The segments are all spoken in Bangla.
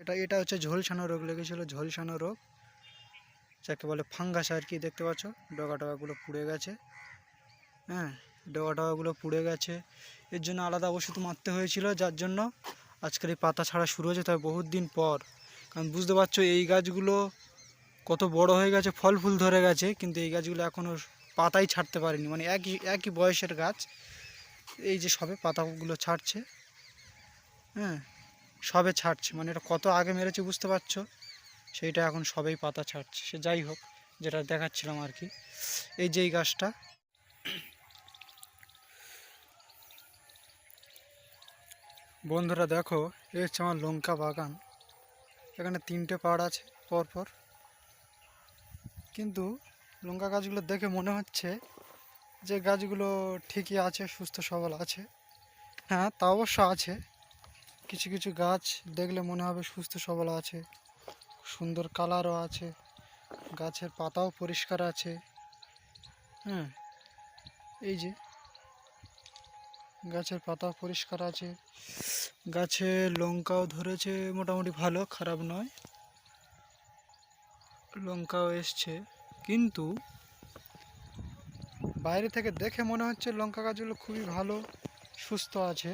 এটা এটা হচ্ছে ঝোলসানো রোগ, লেগেছিল ঝোলসানো রোগ। যাকে বলে ফাঙ্গাস আর কি, দেখতে পাচ্ছ? ডগা টগাগুলো পুড়ে গেছে। হ্যাঁ ডগা টগাগুলো পুড়ে গেছে। এর জন্য আলাদা ওষুধ মারতে হয়েছিল, যার জন্য আজকের এই পাতা ছাড়া শুরু হয়েছে, তবে বহুত দিন পর। কারণ বুঝতে পারছ, এই গাছগুলো কত বড় হয়ে গেছে ফল ফুল ধরে গেছে, কিন্তু এই গাছগুলো এখনও পাতাই ছাড়তে পারেনি। মানে একই একই বয়সের গাছ, এই যে সবে পাতাগুলো ছাড়ছে। হ্যাঁ সবে ছাড়ছে। মানে এটা কত আগে মেরেছে বুঝতে পারছ? সেইটা এখন সবেই পাতা ছাড়ছে। সে যাই হোক, যেটা দেখাচ্ছিলাম আর কি। এই যেই গাছটা। বন্ধুরা দেখো, এই হচ্ছে আমার লঙ্কা বাগান। এখানে তিনটে পাড় আছে পরপর। কিন্তু লঙ্কা গাছগুলো দেখে মনে হচ্ছে যে গাছগুলো ঠিকই আছে, সুস্থ সবল আছে। হ্যাঁ তা অবশ্য আছে। কিছু কিছু গাছ দেখলে মনে হবে সুস্থ সবল আছে, সুন্দর কালারও আছে, গাছের পাতাও পরিষ্কার আছে। হ্যাঁ এই যে গাছের পাতাও পরিষ্কার আছে, গাছে লঙ্কাও ধরেছে, মোটামুটি ভালো, খারাপ নয়। লঙ্কাও এসছে, কিন্তু বাইরে থেকে দেখে মনে হচ্ছে লঙ্কা গাছগুলো খুবই ভালো, সুস্থ আছে।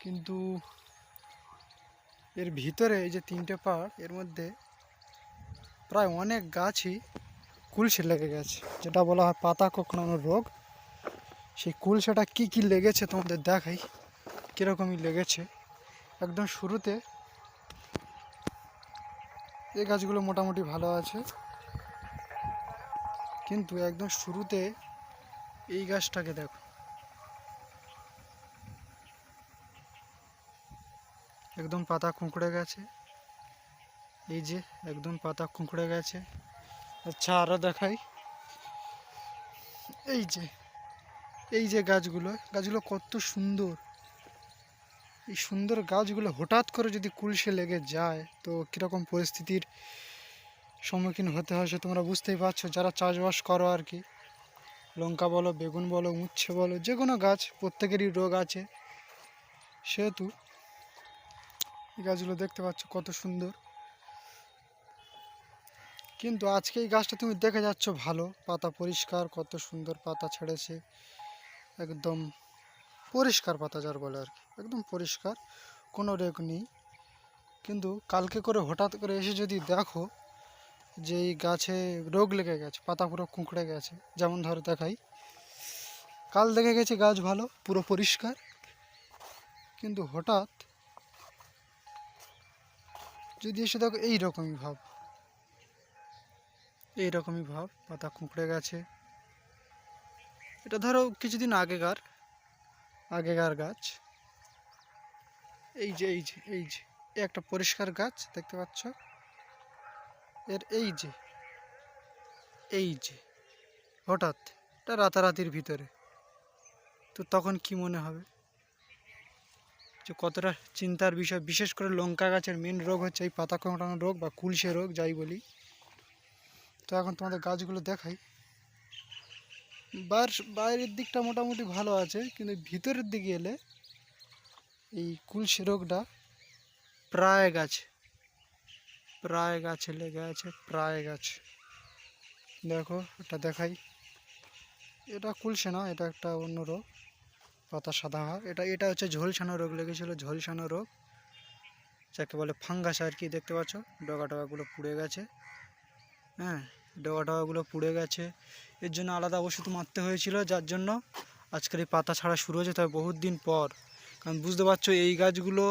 কিন্তু এর ভিতরে এই যে তিনটে পাড় এর মধ্যে প্রায় অনেক গাছই কুলসে লেগে গেছে। যেটা বলা হয় পাতা কোঁকড়ানো রোগ। সেই কুলসেটা কি কি লেগেছে তোমাদের দেখাই, কীরকমই লেগেছে। একদম শুরুতে এই গাছগুলো মোটামুটি ভালো আছে। কিন্তু একদম শুরুতে এই গাছটাকে দেখো। একদম পাতা কুঁকড়ে গেছে। এই যে একদম পাতা কুঁকড়ে গেছে। আচ্ছা আরও দেখাই। এই যে এই যে গাছগুলো গাছগুলো কত সুন্দর। এই সুন্দর গাছগুলো হঠাৎ করে যদি কুলসে লেগে যায়, তো কীরকম পরিস্থিতির সম্মুখীন হতে হয় সে তোমরা বুঝতেই পারছ। যারা চাষবাস করো আর কি, লঙ্কা বলো, বেগুন বলো, উচ্ছে বলো যে কোনো গাছ, প্রত্যেকেরই রোগ আছে। সেহেতু এই গাছগুলো দেখতে পাচ্ছ কত সুন্দর। কিন্তু আজকে এই গাছটা তুমি দেখে যাচ্ছ ভালো, পাতা পরিষ্কার, কত সুন্দর পাতা ছেড়েছে। একদম পরিষ্কার পাতা যার বলে আর কি, একদম পরিষ্কার, কোনো রেগ নেই। কিন্তু কালকে করে হঠাৎ করে এসে যদি দেখো যে এই গাছে রোগ লেগে গেছে, পাতা পুরো কুঁকড়ে গেছে, যেমন ধরো দেখাই। কাল দেখে গেছে গাছ ভালো, পুরো পরিষ্কার। কিন্তু হঠাৎ যদি এসে দেখো এই রকমই ভাব। এই রকমই ভাব, পাতা কুঁকড়ে গেছে। এটা ধরো কিছুদিন আগেকার আগেকার গাছ। এই যে এই যে এই যে একটা পরিষ্কার গাছ দেখতে পাচ্ছ। এর এই যে এই যে, হঠাৎ, এটা রাতারাতির ভিতরে। তো তখন কি মনে হবে? যে কতটা চিন্তার বিষয়, বিশেষ করে লঙ্কা গাছের মেন রোগ হচ্ছে এই পাতা কোঁকড়ানো রোগ বা কুলসে রোগ, যাই বলি। তো এখন তোমাদের গাছগুলো দেখাই। বাইরের দিকটা মোটামুটি ভালো আছে, কিন্তু ভিতরের দিকে এলে এই কুলসে রোগটা প্রায় গাছ, প্রায় গাছে লেগে আছে, প্রায় গাছ। দেখো এটা দেখাই। এটা কুলসে না, এটা একটা অন্য রোগ। পাতা সাদা হয় এটা এটা হচ্ছে ঝোলসানো রোগ, লেগেছিলো ঝোলসানো রোগ। যাকে বলে ফাঙ্গাস আর কি দেখতে পাচ্ছ? ডগা টগাগুলো পুড়ে গেছে। হ্যাঁ ডগা টগাগুলো পুড়ে গেছে। এর জন্য আলাদা ওষুধ মারতে হয়েছিল, যার জন্য আজকের এই পাতা ছাড়া শুরু হয়েছে, তবে বহুত দিন পর। কারণ বুঝতে পারছ, এই গাছগুলো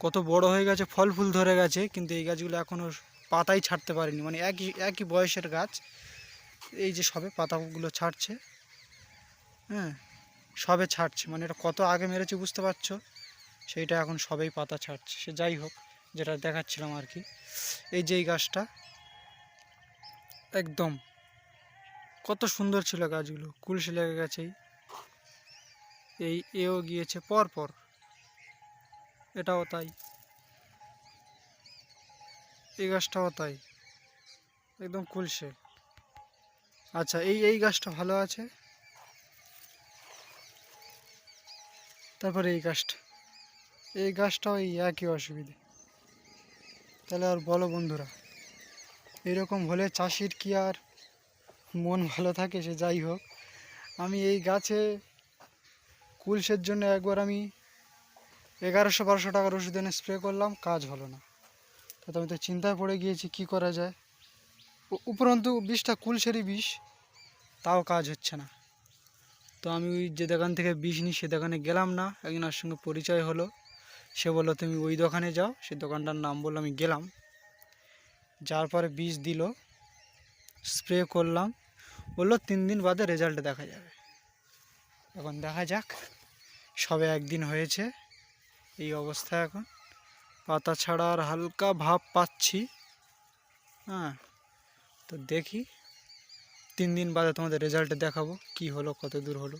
কত বড় হয়ে গেছে ফল ফুল ধরে গেছে, কিন্তু এই গাছগুলো এখনও পাতাই ছাড়তে পারেনি। মানে একই একই বয়সের গাছ, এই যে সবে পাতাগুলো ছাড়ছে। হ্যাঁ সবে ছাড়ছে। মানে এটা কত আগে মেরেছে বুঝতে পারছ? সেইটা এখন সবেই পাতা ছাড়ছে। সে যাই হোক, যেটা দেখাচ্ছিলাম আর কি। এই যে এই গাছটা, একদম কত সুন্দর ছিল গাছগুলো। কুলসে লেগে গেছে এই। এই, এও গিয়েছে পর পর। এটাও তাই। এই গাছটাও তাই। একদম কুলসে। আচ্ছা এই এই গাছটা ভালো আছে? তারপরে এই গাছটা। এই গাছটাও এই একই অসুবিধে। তাহলে আর বলো বন্ধুরা, এরকম হলে চাষির কি আর মন ভালো থাকে সে যাই হোক। আমি এই গাছে কুলসের জন্য একবার আমি এগারোশো বারোশো টাকার ওষুধ এনে স্প্রে করলাম, কাজ হলো না। তো আমি তো চিন্তায় পড়ে গিয়েছি, কি করা যায়? উপরন্তু বিষটা কুলসেরই বিষ, তাও কাজ হচ্ছে না। তো আমি ওই যে দোকান থেকে বিষ নিই সে দোকানে গেলাম না, একজনের সঙ্গে পরিচয় হলো। সে বলল, তুমি ওই দোকানে যাও। সে দোকানটার নাম বলল, আমি গেলাম। যার পরে বিষ দিল, স্প্রে করলাম, বলল, তিন দিন বাদে রেজাল্ট দেখা যাবে। এখন দেখা যাক, সবে একদিন হয়েছে, এই অবস্থা এখন। পাতা ছাড়া আর হালকা ভাব পাচ্ছি। হ্যাঁ তো দেখি। তিন দিন বাদে তোমাদের রেজাল্ট দেখাবো কি হলো, কত দূর হলো।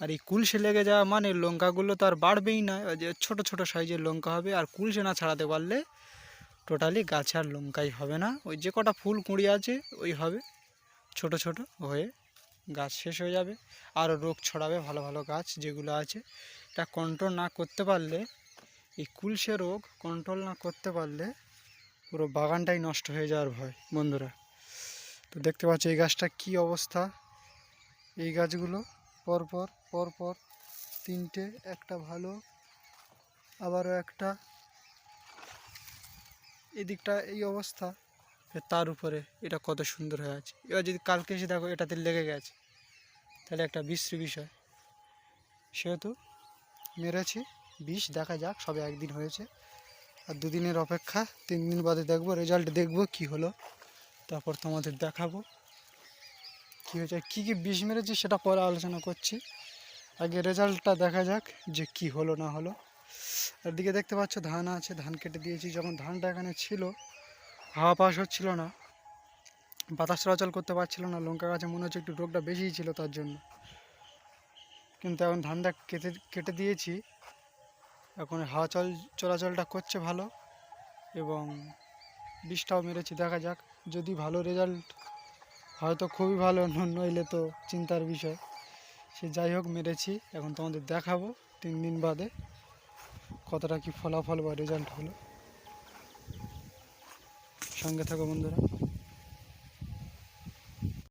আর এই কুলসে লেগে যাওয়া মানে লঙ্কাগুলো তো আর বাড়বেই না যে ছোট ছোট সাইজের লঙ্কা হবে, আর কুলসে না ছাড়াতে পারলে টোটালি গাছে আর লঙ্কাই হবে না। ওই যে কটা ফুল কুঁড়ি আছে, ওই হবে, ছোট ছোট হয়ে গাছ শেষ হয়ে যাবে। আরও রোগ ছড়াবে ভালো ভালো গাছ যেগুলো আছে। এটা কন্ট্রোল না করতে পারলে, এই কুলসে রোগ কন্ট্রোল না করতে পারলে পুরো বাগানটাই নষ্ট হয়ে যাওয়ার ভয়, বন্ধুরা। তো দেখতে পাচ্ছ এই গাছটা কি অবস্থা? এই গাছগুলো পরপর পরপর তিনটে, একটা ভালো, আবারও একটা। এদিকটা এই অবস্থা। তার উপরে এটা কত সুন্দর হয়ে আছে। এবার যদি কালকে এসে দেখো এটাতে লেগে গেছে, তাহলে একটা বিশ্রী বিষয়। সেহেতু মেরেছি, বিষ, দেখা যাক, সবে একদিন হয়েছে। আর দুদিনের অপেক্ষা তিন দিন বাদে দেখব রেজাল্ট দেখব কি হলো। তারপর তোমাদের দেখাবো। কী হয়েছে? কী কী বিষ মেরেছি সেটা পরে আলোচনা করছি। আগে রেজাল্টটা দেখা যাক যে কি হলো না হলো। আর দিকে দেখতে পাচ্ছ ধান আছে, ধান কেটে দিয়েছি। যখন ধানটা এখানে ছিল, হাওয়া পাস হচ্ছিল না। বাতাস চলাচল করতে পারছিল না। লঙ্কা গাছে মনে হচ্ছে একটু রোগটা বেশিই ছিল তার জন্য। কিন্তু এখন ধানটা কেটে কেটে দিয়েছি। এখন হাওয়া চল, চলাচলটা করছে ভালো। এবং বিষটাও মেরেছি। দেখা যাক। যদি ভালো রেজাল্ট হয়তো খুবই ভালো নইলে তো চিন্তার বিষয়। সে যাই হোক, মেরেছি। এখন তোমাদের দেখাবো তিন দিন বাদে কতটা কি ফলাফল বা রেজাল্ট হলো। সঙ্গে থাকো বন্ধুরা।